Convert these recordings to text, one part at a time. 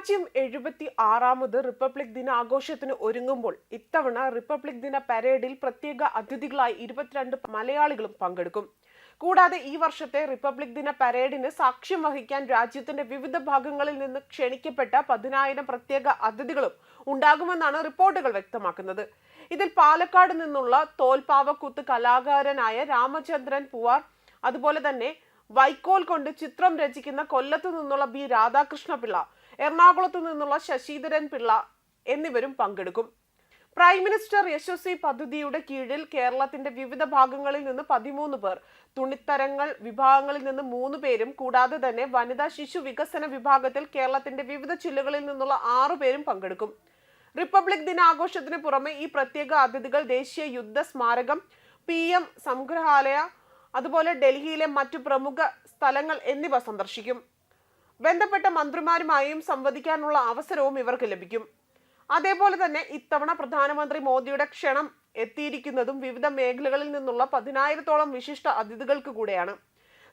രാജ്യം എഴുപത്തി ആറാമത് റിപ്പബ്ലിക് ദിന ആഘോഷത്തിന് ഒരുങ്ങുമ്പോൾ ഇത്തവണ റിപ്പബ്ലിക് ദിന പരേഡിൽ പ്രത്യേക അതിഥികളായി ഇരുപത്തിരണ്ട് മലയാളികളും പങ്കെടുക്കും. കൂടാതെ ഈ വർഷത്തെ റിപ്പബ്ലിക് ദിന പരേഡിന് സാക്ഷ്യം വഹിക്കാൻ രാജ്യത്തിന്റെ വിവിധ ഭാഗങ്ങളിൽ നിന്ന് ക്ഷണിക്കപ്പെട്ട പതിനായിരം പ്രത്യേക അതിഥികളും ഉണ്ടാകുമെന്നാണ് റിപ്പോർട്ടുകൾ വ്യക്തമാക്കുന്നത്. ഇതിൽ പാലക്കാട് നിന്നുള്ള തോൽപ്പാവക്കൂത്ത് കലാകാരനായ രാമചന്ദ്രൻ പൂവാർ അതുപോലെ തന്നെ വൈക്കോൽ കൊണ്ട് ചിത്രം രചിക്കുന്ന കൊല്ലത്ത് നിന്നുള്ള ബി രാധാകൃഷ്ണ പിള്ള എറണാകുളത്ത് നിന്നുള്ള ശശിധരൻ പിള്ള എന്നിവരും പങ്കെടുക്കും. പ്രൈം മിനിസ്റ്റർ യശസ്വി പദ്ധതിയുടെ കീഴിൽ കേരളത്തിന്റെ വിവിധ ഭാഗങ്ങളിൽ നിന്ന് പതിമൂന്ന് പേർ തുണിത്തരങ്ങൾ വിഭാഗങ്ങളിൽ നിന്ന് മൂന്ന് പേരും കൂടാതെ തന്നെ വനിതാ ശിശു വികസന വിഭാഗത്തിൽ കേരളത്തിന്റെ വിവിധ ജില്ലകളിൽ നിന്നുള്ള ആറു പേരും പങ്കെടുക്കും. റിപ്പബ്ലിക് ദിനാഘോഷത്തിന് പുറമെ ഈ പ്രത്യേക അതിഥികൾ ദേശീയ യുദ്ധ സ്മാരകം പി എം സംഗ്രഹാലയ അതുപോലെ ഡൽഹിയിലെ മറ്റു പ്രമുഖ സ്ഥലങ്ങൾ എന്നിവ സന്ദർശിക്കും. ബന്ധപ്പെട്ട മന്ത്രിമാരുമായും സംവദിക്കാനുള്ള അവസരവും ഇവർക്ക് ലഭിക്കും. അതേപോലെ തന്നെ ഇത്തവണ പ്രധാനമന്ത്രി മോദിയുടെ ക്ഷണം എത്തിയിരിക്കുന്നതും വിവിധ മേഖലകളിൽ നിന്നുള്ള പതിനായിരത്തോളം വിശിഷ്ട അതിഥികൾക്ക് കൂടെയാണ്.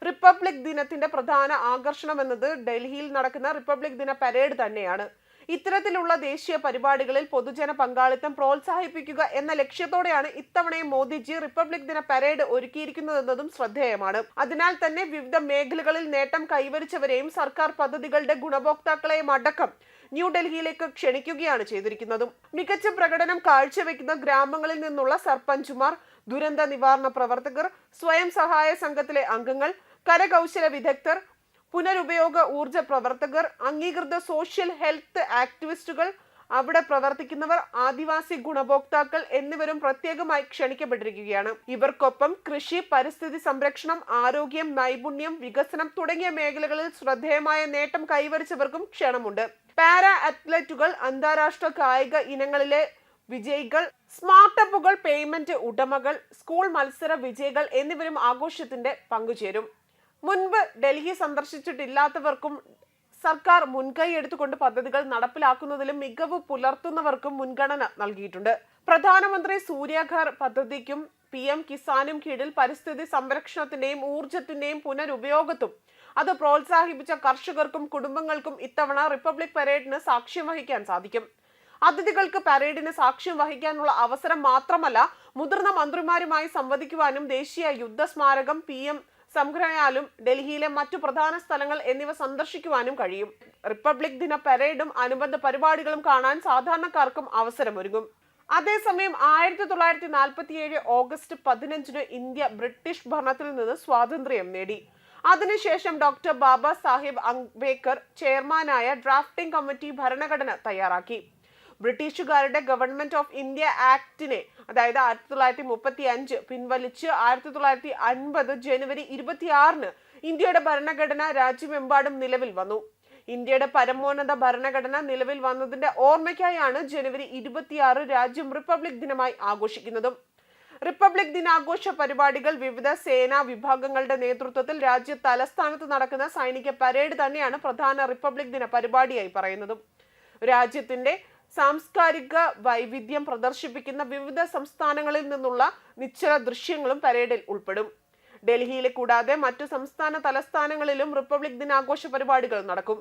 റിപ്പബ്ലിക് ദിനത്തിന്റെ പ്രധാന ആകർഷണം എന്നത് ഡൽഹിയിൽ നടക്കുന്ന റിപ്പബ്ലിക് ദിന പരേഡ് തന്നെയാണ്. ഇത്തരത്തിലുള്ള ദേശീയ പരിപാടികളിൽ പൊതുജന പങ്കാളിത്തം പ്രോത്സാഹിപ്പിക്കുക എന്ന ലക്ഷ്യത്തോടെയാണ് ഇത്തവണയും മോദിജി റിപ്പബ്ലിക് ദിന പരേഡ് ഒരുക്കിയിരിക്കുന്നതെന്നതും ശ്രദ്ധേയമാണ്. അതിനാൽ തന്നെ വിവിധ മേഖലകളിൽ നേട്ടം കൈവരിച്ചവരെയും സർക്കാർ പദ്ധതികളുടെ ഗുണഭോക്താക്കളെയും അടക്കം ന്യൂഡൽഹിയിലേക്ക് ക്ഷണിക്കുകയാണ് ചെയ്തിരിക്കുന്നതും. മികച്ച പ്രകടനം കാഴ്ചവെക്കുന്ന ഗ്രാമങ്ങളിൽ നിന്നുള്ള സർപഞ്ചുമാർ ദുരന്ത നിവാരണ പ്രവർത്തകർ സ്വയം സഹായ സംഘത്തിലെ അംഗങ്ങൾ കരകൗശല വിദഗ്ധർ പുനരുപയോഗ ഊർജ പ്രവർത്തകർ അംഗീകൃത സോഷ്യൽ ഹെൽത്ത് ആക്ടിവിസ്റ്റുകൾ അവിടെ പ്രവർത്തിക്കുന്നവർ ആദിവാസി ഗുണഭോക്താക്കൾ എന്നിവരും പ്രത്യേകമായി ക്ഷണിക്കപ്പെട്ടിരിക്കുകയാണ്. ഇവർക്കൊപ്പം കൃഷി പരിസ്ഥിതി സംരക്ഷണം ആരോഗ്യം നൈപുണ്യം വികസനം തുടങ്ങിയ മേഖലകളിൽ ശ്രദ്ധേയമായ നേട്ടം കൈവരിച്ചവർക്കും ക്ഷണമുണ്ട്. പാരാ അത്ലറ്റുകൾ അന്താരാഷ്ട്ര കായിക ഇനങ്ങളിലെ വിജയികൾ സ്മാർട്ടപ്പുകൾ പേയ്മെന്റ് ഉടമകൾ സ്കൂൾ മത്സര വിജയികൾ എന്നിവരും ആഘോഷത്തിന്റെ പങ്കുചേരും. മുൻപ് ഡൽഹി സന്ദർശിച്ചിട്ടില്ലാത്തവർക്കും സർക്കാർ മുൻകൈ എടുത്തുകൊണ്ട് പദ്ധതികൾ നടപ്പിലാക്കുന്നതിലും മികവ് പുലർത്തുന്നവർക്കും മുൻഗണന നൽകിയിട്ടുണ്ട്. പ്രധാനമന്ത്രി സൂര്യാഘാർ പദ്ധതിക്കും പി എം കിസാനും കീഴിൽ പരിസ്ഥിതി സംരക്ഷണത്തിന്റെയും ഊർജത്തിന്റെയും പുനരുപയോഗത്തും അത് പ്രോത്സാഹിപ്പിച്ച കർഷകർക്കും കുടുംബങ്ങൾക്കും ഇത്തവണ റിപ്പബ്ലിക് പരേഡിന് സാക്ഷ്യം വഹിക്കാൻ സാധിക്കും. അതിഥികൾക്ക് പരേഡിന് സാക്ഷ്യം വഹിക്കാനുള്ള അവസരം മാത്രമല്ല മുതിർന്ന മന്ത്രിമാരുമായി സംവദിക്കുവാനും ദേശീയ യുദ്ധ സ്മാരകം പി എം സംഗ്രഹാലും ഡൽഹിയിലെ മറ്റു പ്രധാന സ്ഥലങ്ങൾ എന്നിവ സന്ദർശിക്കുവാനും കഴിയും. റിപ്പബ്ലിക് ദിന പരേഡും അനുബന്ധ പരിപാടികളും കാണാൻ സാധാരണക്കാർക്കും അവസരമൊരുങ്ങും. അതേസമയം ആയിരത്തി തൊള്ളായിരത്തി നാൽപ്പത്തിയേഴ് ഓഗസ്റ്റ് പതിനഞ്ചിന് ഇന്ത്യ ബ്രിട്ടീഷ് ഭരണത്തിൽ നിന്ന് സ്വാതന്ത്ര്യം നേടി. അതിനുശേഷം ഡോക്ടർ ബാബാ സാഹിബ് അംബേദ്കർ ചെയർമാനായ ഡ്രാഫ്റ്റിംഗ് കമ്മിറ്റി ഭരണഘടന തയ്യാറാക്കി. ബ്രിട്ടീഷുകാരുടെ ഗവൺമെന്റ് ഓഫ് ഇന്ത്യ ആക്ടിനെ അതായത് ആയിരത്തി തൊള്ളായിരത്തി മുപ്പത്തി അഞ്ച് പിൻവലിച്ച് ആയിരത്തി തൊള്ളായിരത്തി അൻപത് ജനുവരി ഇരുപത്തിയാറിന് ഇന്ത്യയുടെ ഭരണഘടന രാജ്യമെമ്പാടും നിലവിൽ വന്നു. ഇന്ത്യയുടെ പരമോന്നത ഭരണഘടന നിലവിൽ വന്നതിന്റെ ഓർമ്മയ്ക്കായാണ് ജനുവരി ഇരുപത്തിയാറ് രാജ്യം റിപ്പബ്ലിക് ദിനമായി ആഘോഷിക്കുന്നതും. റിപ്പബ്ലിക് ദിനാഘോഷ പരിപാടികൾ വിവിധ സേനാ വിഭാഗങ്ങളുടെ നേതൃത്വത്തിൽ രാജ്യ തലസ്ഥാനത്ത് നടക്കുന്ന സൈനിക പരേഡ് തന്നെയാണ് പ്രധാന റിപ്പബ്ലിക് ദിന പരിപാടിയായി പറയുന്നതും. രാജ്യത്തിന്റെ സാംസ്കാരിക വൈവിധ്യം പ്രദർശിപ്പിക്കുന്ന വിവിധ സംസ്ഥാനങ്ങളിൽ നിന്നുള്ള നിശ്ചല ദൃശ്യങ്ങളും പരേഡിൽ ഉൾപ്പെടും. ഡൽഹിയിലെ കൂടാതെ മറ്റു സംസ്ഥാന തലസ്ഥാനങ്ങളിലും റിപ്പബ്ലിക് ദിനാഘോഷ പരിപാടികൾ നടക്കും.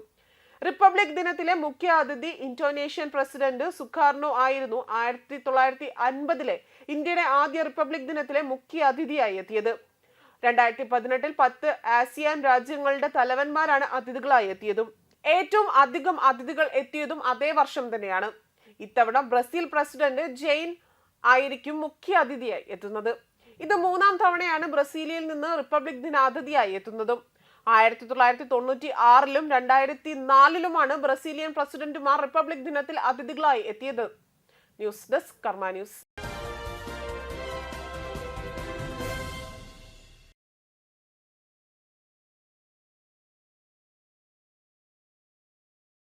റിപ്പബ്ലിക് ദിനത്തിലെ മുഖ്യ അതിഥി ഇന്തോനേഷ്യൻ പ്രസിഡന്റ് സുഖാർണോ ആയിരുന്നു ആയിരത്തി തൊള്ളായിരത്തി അൻപതിലെ ഇന്ത്യയുടെ ആദ്യ റിപ്പബ്ലിക് ദിനത്തിലെ മുഖ്യ അതിഥിയായി എത്തിയത്. രണ്ടായിരത്തി പതിനെട്ടിൽ പത്ത് ആസിയാൻ രാജ്യങ്ങളുടെ തലവന്മാരാണ് അതിഥികളായി എത്തിയതും. ഏറ്റവും അധികം അതിഥികൾ എത്തിയതും അതേ വർഷം തന്നെയാണ്. ഇത്തവണ ബ്രസീൽ പ്രസിഡന്റ് ജെയിൻ ആയിരിക്കും മുഖ്യ അതിഥിയായി എത്തുന്നത്. ഇത് മൂന്നാം തവണയാണ് ബ്രസീലിയയിൽ നിന്ന് റിപ്പബ്ലിക് ദിനാതിഥിയായി എത്തുന്നതും. ആയിരത്തി തൊള്ളായിരത്തി തൊണ്ണൂറ്റി ആറിലും രണ്ടായിരത്തി നാലിലുമാണ് ബ്രസീലിയൻ പ്രസിഡന്റുമാർ റിപ്പബ്ലിക് ദിനത്തിൽ അതിഥികളായി എത്തിയത്. News desk Karma news.